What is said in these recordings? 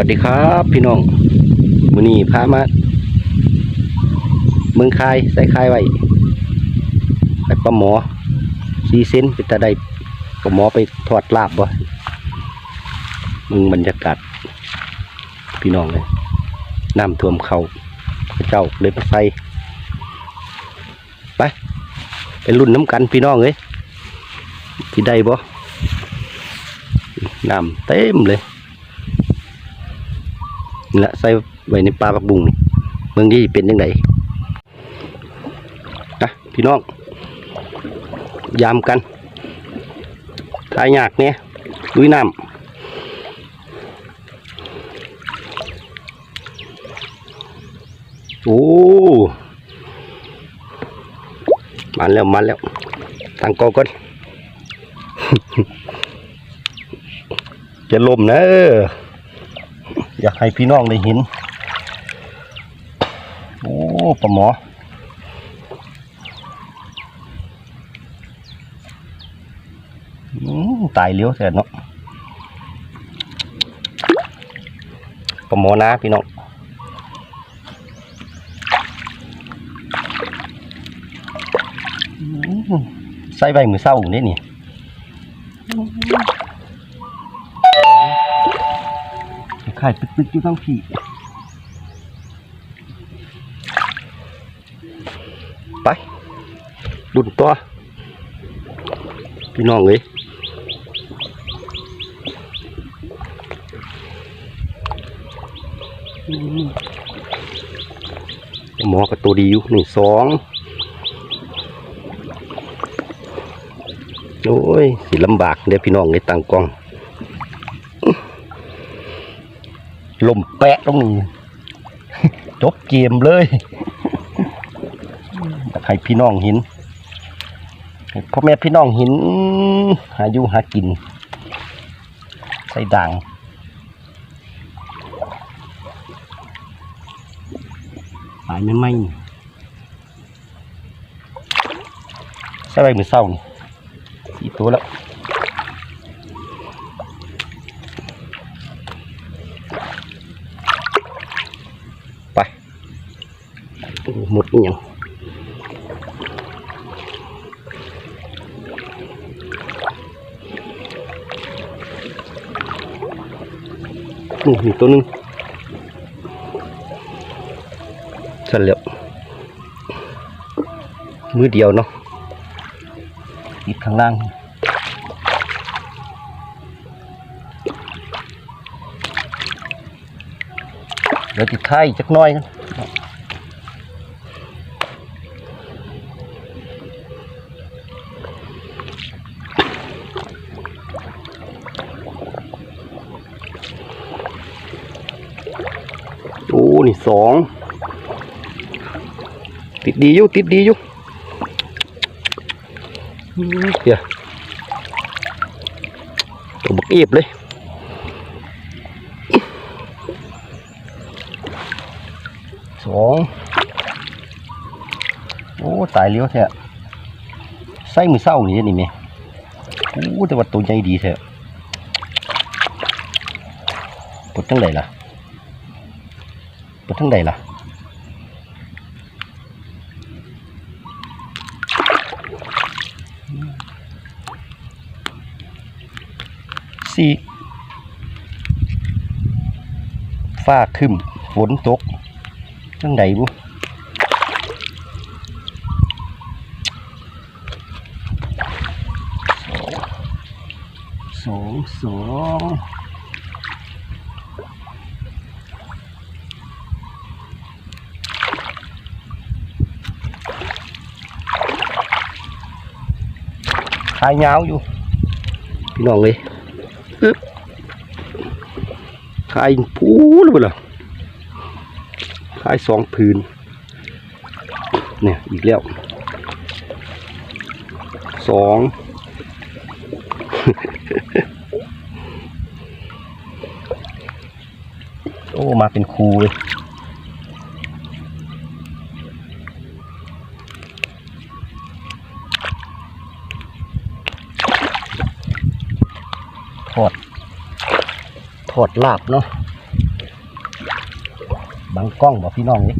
สวัสดีครับพี่น้องมือนี้พามาเมืองคายใส่คายไว้ไปปลาหมอซีเซนเป็นตาได้ปลาหมอไปทอดลาบบ่มึงบรรยากาศพี่น้องเลยน้ำท่วมเขาเจ้าเลยมาใส่ไปไปรุ่นน้ำกันพี่น้องเลยที่ได้บ่น้ำเต็มเลย นี่ละใส่ไว้ในปลาปักบุงนี่เมืองที่เป็นยังไงนะพี่น้อง ยามกันทายยากเนี่ยลุยน้ำโอ้มาแล้วมาแล้วตั้งกอก่อนจะลมนะ อยากให้พี่น้องได้เห็น โอ้ปลาหมอตายเลี้ยวเสร็จเนาะปลาหมอนะพี่น้องใส่ใบมือเศร้าเนี่ยนี่ายตึกๆอยู่ทั้งพี่ไปดุนตัวพี่น้องเลยหมอกับตัวดีอยู่หนึ่งสองโอ้ยสิลำบากเดี๋ยวพี่น้องเลยตั้งกล้อง ลมแปะตรงนี้จบเกมเลยอยากให้พี่น้องเห็นพ่อแม่พี่น้องเห็นหาอยู่หากิน ใส่ด่างหายไม่ไหมใส่ใบมือเศร้านี่สี่ตัวแล้ว ไป หมดนี่ยังนี่มีตัวนึงสร็จแล้วมือเดียวเนาะติดข้างล่างเดี๋ยวติดไข่จักน้อยกัน นี่สองติดดีอยู่ติดดีอยู่เดี๋ยวตัวบักเอียบเลยสองโอ้ตายเลี้ยวแท้ใส่มือเศร้านี่นี่แม่โอ้แต่ว่าตัวใหญ่ดีแท้ปวดทั้งใดล่ะ ทั้งใดล่ะสี่ฟ้าคึมฝนตกทั้งใดบุสองสอง ขายยาวอยู่ พี่น้องเลยอึ๊บขายพูเลยล่ะขายสองผืน เนี่ยอีกแล้วสองโอ้ มาเป็นคูเลย ด ทอดลาบเนาะบังกล้องบอกพี่น้องนี่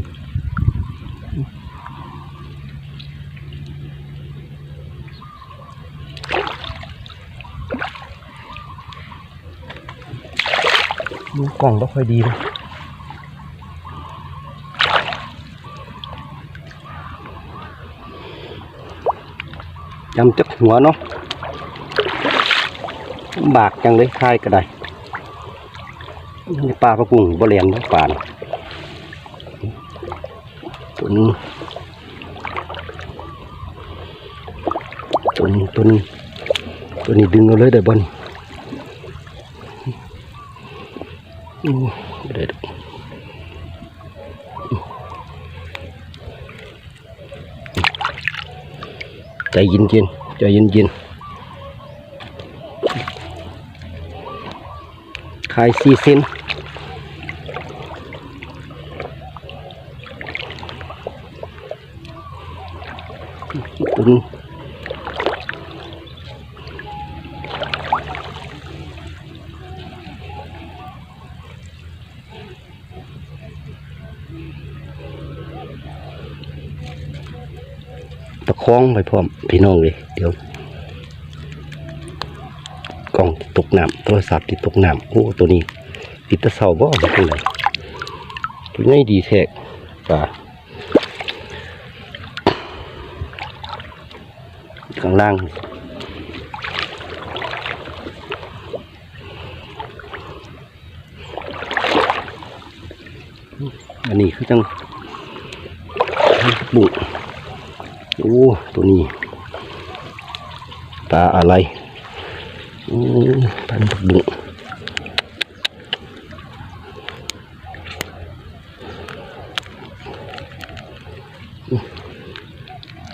ดูกล้องแล้วค่อยดีเลยจำจักหัวเนาะ บากจังเลยคายก็ได้ปลาปลากุ้งบเรียนทั้งป่าตัวนี้ตัวนี้ตัวนี้ตัวนี้ดึงเอาเลยได้บนอู้บ่ได้ใจเย็นๆใจเย็นๆายสี่เซนตุนประคองไปพร้อมพี่น้องเลยเดี๋ยว กน้ำโทรศัพท์ที่ตกน้ำโอ้ตัวนี้ปิดตะเสาบ่เป็นไรตัวนี้ดีแท้ป่าข้างล่างอันนี้คือจังบุโอ้ตัวนี้ปลาอะไร อือพันธุ์บุก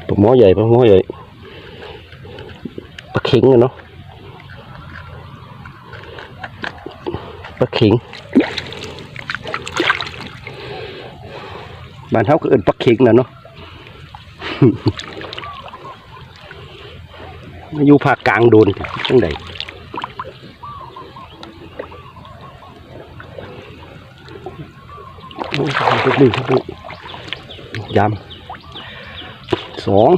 ปลาหมอใหญ่ปลาหมอใหญ่ปลา ทุกมือทุกมือยำสอง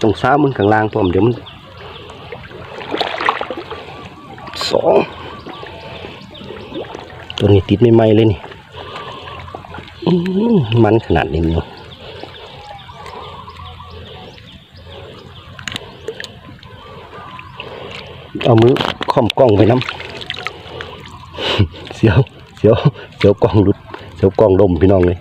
ตรงซ้ามึงข้างล่างผมเดี๋ยวมันสองตัวนี้ติดไม่ไหมเลยนี่มันขนาดนี้เนาะเอามือค่อมกล้องไปน้ำเสียว เสียวเสียวกล้องหลุดเสียวกล้องดมพี่น้องเลย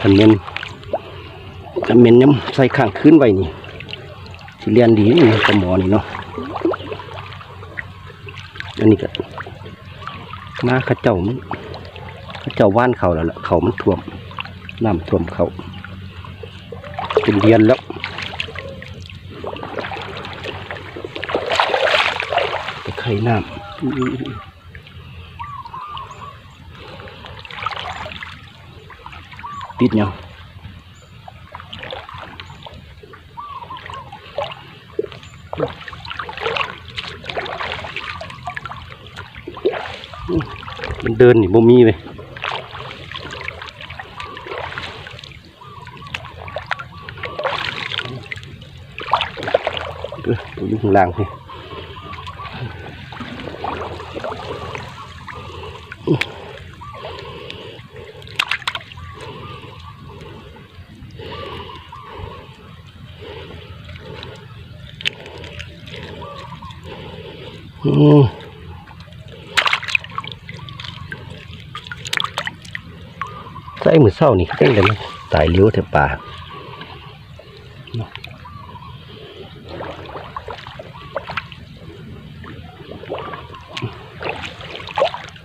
ขันเมนขันเมนย้ำใส่ข้างขึ้นไว้นี่ที่เรียนดีนี่กระหมอนี่เนาะอันนี้ก็มาเข้าเจ้ามัน จ้าว่านเขาแล้วล่ะเขามันท่วมน้ำท่วมเขาเป็นเรียนแล้วไปไข่น้ำติดยังอื้อมันเดินนี่บ่มีเลย เออตัวอยู่ข้างล่าง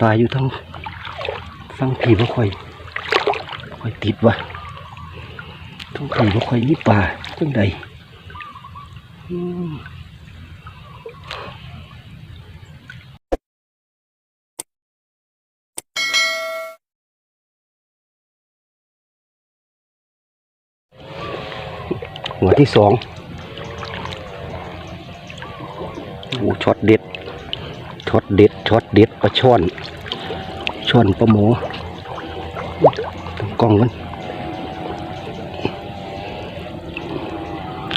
ลายอยู่ทั้งฟังผีว่าค่อยค่อยติดวะทั้งผีว่าค่อยมีปลาจังใดหัวที่สองโอ้ช็อตเด็ด ช็อตเด็ดช็อตเด็ดปลาช่อนช่อนปลาหมอตั้งกล้องกัน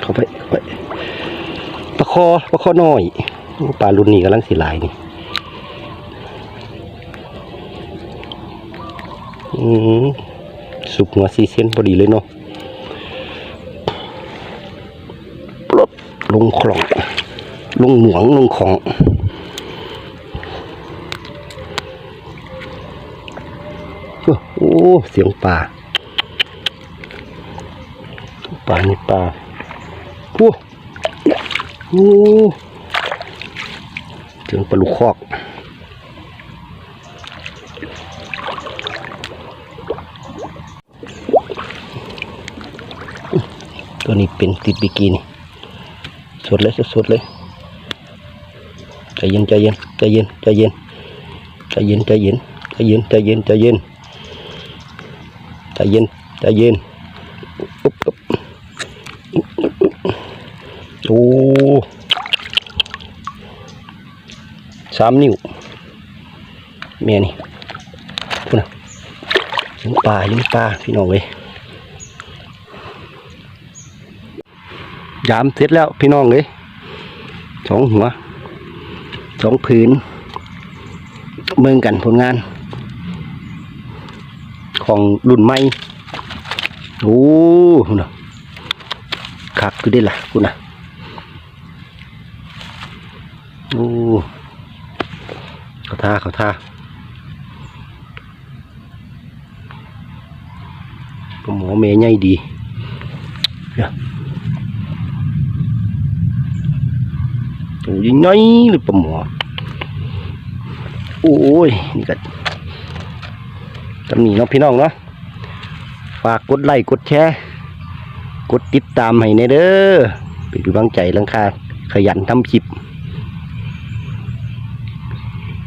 เข้าไปเขาไปปลาคอปลาคอน้อยปลารุ่นนี้กำลังสีลายนี่อืมสุกหัวซีเซนพอดีเลยเนาะปลดลงคลองลงหมวงลงของ โอ้เสียงป่าป่านี่ป่าโอ้โอ้เสียงปลาลูกคอกตัวนี้เป็นติดบิกินี่สดเลยสดเลยใจเย็นใจเย็นใจเย็นใจเย็นใจเย็นใจเย็นใจเย็นใจเย็นใจเย็น ใจเย็นใจเย็นอุ๊บอุ๊บโอ้สามนิ้วแม่นี่พูดนะยิงปลายิงปลาพี่น้องเว้ยยามเสร็จแล้วพี่น้องเลยสองหัวสองผืนเมืองกันผลงาน ของรุ่นใหม่โอ้คุณน่ะคักคือได้ละคุณนะโอ้เขาท่าเขาท่าหมอเมย์ใหญ่ดีเนี่ยตัวยิ่งน้อยหรือปลาหมอโอ้ยนี่ก็ จำหนีเนาะพี่น้องเนาะฝากกดไลค์กดแชร์กดติดตามให้ในเด้อเป็นกำลังใจลังคาขยันทำคลิป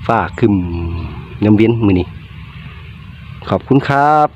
ฝากขึ้นยำเวียนมือนี้ขอบคุณครับ